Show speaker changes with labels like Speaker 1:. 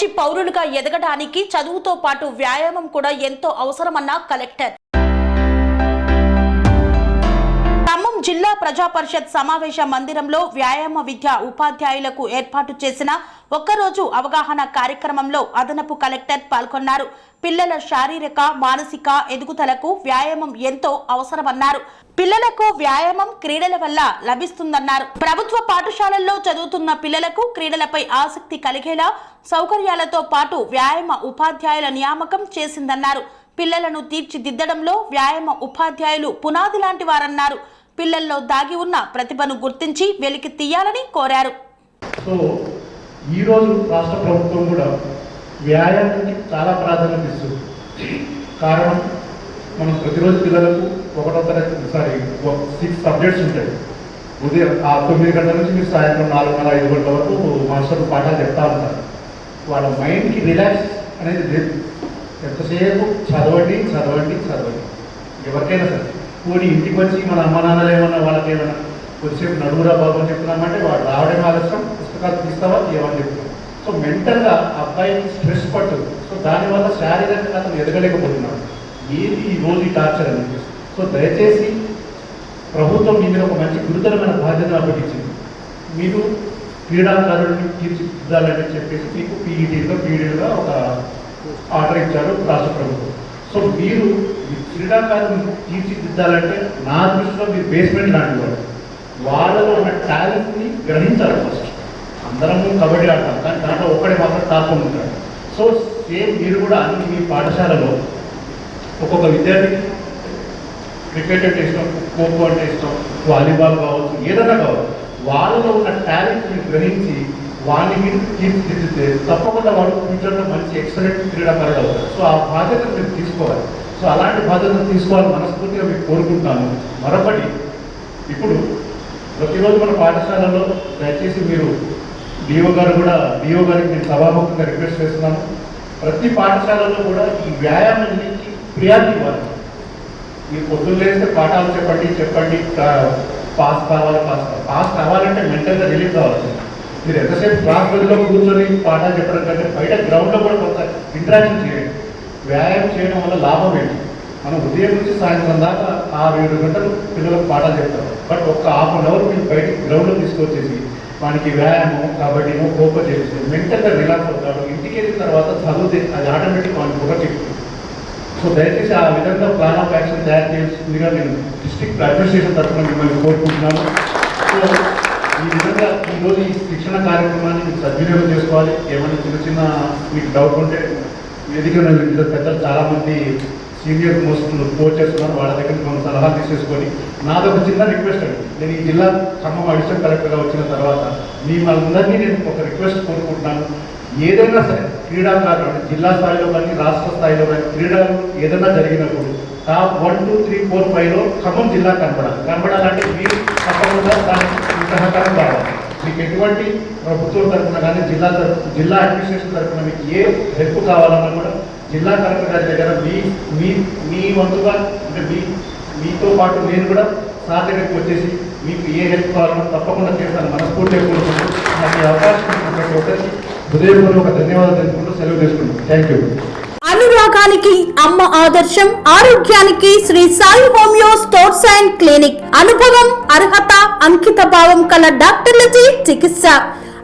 Speaker 1: మంచి పౌరులుగా ఎదగడానికి చదువుతో పాటు వ్యాయామం కూడా ఎంతో అవసరమన్న కలెక్టర్. ఖమ్మం జిల్లా ప్రజా పరిషత్ సమావేశ మందిరంలో వ్యాయామ విద్య ఉపాధ్యాయులకు ఏర్పాటు చేసిన ఒక్కరోజు అవగాహన కార్యక్రమంలో అదనపు కలెక్టర్ పాల్గొన్నారు. పిల్లల శారీరక మానసిక ఎదుగుదలకు వ్యాయామం ఎంతో అవసరమన్నారు. పిల్లలకు వ్యాయామం క్రీడల వల్ల లభిస్తుందన్నారు. ప్రభుత్వ పాఠశాలల్లో చదువుతున్న పిల్లలకు క్రీడలపై ఆసక్తి కలిగేలా సౌకర్యాలతో పాటు వ్యాయామ ఉపాధ్యాయుల నియామకం చేసిందన్నారు. పిల్లలను తీర్చిదిద్దడంలో వ్యాయామ ఉపాధ్యాయులు పునాది లాంటి వారన్నారు. పిల్లల్లో దాగి ఉన్న ప్రతిభను గుర్తించి వెలికి తీయాలని కోరారు.
Speaker 2: సో ఈరోజు రాష్ట్ర ప్రభుత్వం కూడా వ్యాయామానికి చాలా ప్రాధాన్యత ఇస్తుంది. కారణం మనం ప్రతిరోజు పిల్లలకు ఒకటో తరగతి సారీ సిక్స్ సబ్జెక్ట్స్ ఉంటాయి. ఉదయం ఆ తొమ్మిది గంటల నుంచి మీరు సాయంత్రం నాలుగున్నర ఐదు గంటల వరకు మాస్టర్లు పాఠాలు చెప్తా ఉంటారు. వాళ్ళ మైండ్కి రిలాక్స్ అనేది లేదు. ఎంతసేపు చదవండి చదవండి చదవండి. ఎవరికైనా సరే. పోనీ ఇంటికి వచ్చి మన అమ్మ నాన్నలు ఏమన్నా వాళ్ళకి ఏమన్నా కొద్దిసేపు నడువురా బాబు అని చెప్తున్నామంటే వాళ్ళు రావడం ఆలస్యం పుస్తకాలు తీస్తావా ఏమని చెప్తున్నాం సో మెంటల్గా అబ్బాయికి స్ట్రెస్ పట్టదు. సో దానివల్ల శారీరకంగా అతను ఎదగలేకపోతున్నాడు. ఏది ఈ రోజు ఈ టార్చర్ అని సో దయచేసి ప్రభుత్వం మీ మీద ఒక మంచి గురుతరమైన బాధ్యత అప్పగించింది. మీరు క్రీడాకారుడిని తీర్చిదిద్దాలని చెప్పేసి మీకు పీఈటీలో పీఈడీలుగా ఒక ఆర్డర్ ఇచ్చారు రాష్ట్ర ప్రభుత్వం. సో మీరు క్రీడాకారుని తీర్చిదిద్దాలంటే నా దృష్టిలో మీరు బేస్మెంట్ లాంటి వాళ్ళు వాళ్ళలో ఉన్న టాలెంట్ని గ్రహించాలి ఫస్ట్ అందరము కబడ్డీ ఆడతాం. కానీ దాంట్లో ఒక్కడే మాత్రం టాప్ ఉంటాడు. సో సేమ్ మీరు కూడా అన్ని మీ పాఠశాలలో ఒక్కొక్క విద్యార్థికి క్రికెట్ అంటే ఇష్టం ఖోఖో అంటే ఇష్టం వాలీబాల్ కావచ్చు ఏదైనా కావచ్చు వాళ్ళలో ఉన్న టాలెంట్ని గ్రహించి వాడిని మీరు తీర్చిదిద్దితే తప్పకుండా వాళ్ళు ఫ్యూచర్లో మంచి ఎక్సలెంట్ క్రీడాకారుడు అవుతారు. సో ఆ బాధ్యత మీరు తీసుకోవాలి. సో అలాంటి బాధ్యతను తీసుకోవాలని మనస్ఫూర్తిగా మీకు కోరుకుంటాను మరొకటి ఇప్పుడు ప్రతిరోజు మన పాఠశాలలో దయచేసి మీరు డిఓ గారు కూడా డిఓ గారికి నేను సభాముఖంగా రిక్వెస్ట్ చేస్తున్నాను. ప్రతి పాఠశాలలో కూడా ఈ వ్యాయామానికి ప్రియారిటీ ఇవ్వాలి. మీరు పొద్దున్న లేస్తే పాఠాలు చెప్పండి చెప్పండి పాస్ కావాలి పాస్ కావాలి. పాస్ కావాలంటే మెంటల్గా రిలీఫ్ కావాలి. మీరు ఎంతసేపు క్లాస్ గదిలో కూర్చొని పాఠాలు చెప్పడం కంటే బయట గ్రౌండ్లో కూడా కొంత ఇంటరాక్షన్ చేయండి. వ్యాయామం చేయడం వల్ల లాభం ఏంటి? మనం ఉదయం నుంచి సాయంత్రం దాకా ఆరు ఏడు గంటలు పిల్లలకు పాఠాలు చెప్తారు బట్ ఒక్క హాఫ్ అన్ అవర్ మీరు బయటికి గ్రౌండ్లో తీసుకొచ్చేసి వానికి వ్యాయామం కబడ్డీనో ఖోఖో చేసి మెంటల్గా రిలాక్స్ అవుతాడు. ఇంటికి వెళ్ళిన తర్వాత చదివితే అది ఆటోమేటిక్ వానికి కూడా చెప్తుంది సో దయచేసి ఆ విధంగా ప్లాన్ ఆఫ్ యాక్షన్ తయారు చేస్తుందిగా నేను డిస్ట్రిక్ట్ అడ్మినిస్ట్రేషన్ తరఫున మిమ్మల్ని కోరుకుంటున్నాను. సో ఈ విధంగా ఈరోజు ఈ శిక్షణ కార్యక్రమాన్ని మీరు సద్వినియోగం చేసుకోవాలి. ఏమైనా చిన్న చిన్న మీకు డౌట్ ఉంటే వేదిక పెద్దలు చాలామంది సీనియర్ మోస్ట్ కోచెస్ ఉన్నారు వాళ్ళ దగ్గర మనం సలహా తీసేసుకొని. నాదొక చిన్న రిక్వెస్ట్ అండి. నేను ఈ జిల్లా ఖమ్మం అడిషనల్ కలెక్టర్గా వచ్చిన తర్వాత మీ వాళ్ళందరినీ నేను ఒక రిక్వెస్ట్ కోరుకుంటున్నాను. ఏదైనా సరే క్రీడాకారులు అంటే జిల్లా స్థాయిలో కానీ రాష్ట్ర స్థాయిలో కానీ క్రీడలు ఏదైనా జరిగినప్పుడు top one two three four ఫైవ్లో ఖమ్మం జిల్లా కనపడాలి కనపడాలంటే మీరు తప్పకుండా దానికి సహకారం కావాలి. మీకు ఎటువంటి ప్రభుత్వం తరఫున కానీ జిల్లా జిల్లా అడ్మినిస్ట్రేషన్ తరఫున మీకు ఏ హెల్ప్ కావాలన్నా కూడా జిల్లా కలెక్టర్ గారి దగ్గర మీ మీ మీ వంతుగా అంటే మీ మీతో పాటు నేను కూడా సార్ దగ్గరికి వచ్చేసి మీకు ఏ హెల్ప్ కావాలో తప్పకుండా చేస్తాను. మనస్ఫూర్తిగా కోరుకుంటూ నాకు అవకాశం ఇచ్చిన ప్రతి ఒక్కరికి హృదయపూర్వక ధన్యవాదాలు తెలుసుకుంటూ సెలవు తీసుకుంటాను థ్యాంక్ యూ
Speaker 1: అనురాగానికి అమ్మ ఆదర్శం ఆరోగ్యానికి Shri Sai homeo stores and clinic. అనుభవం అర్హత అంకిత భావం కల డాక్టర్లచే చికిత్స.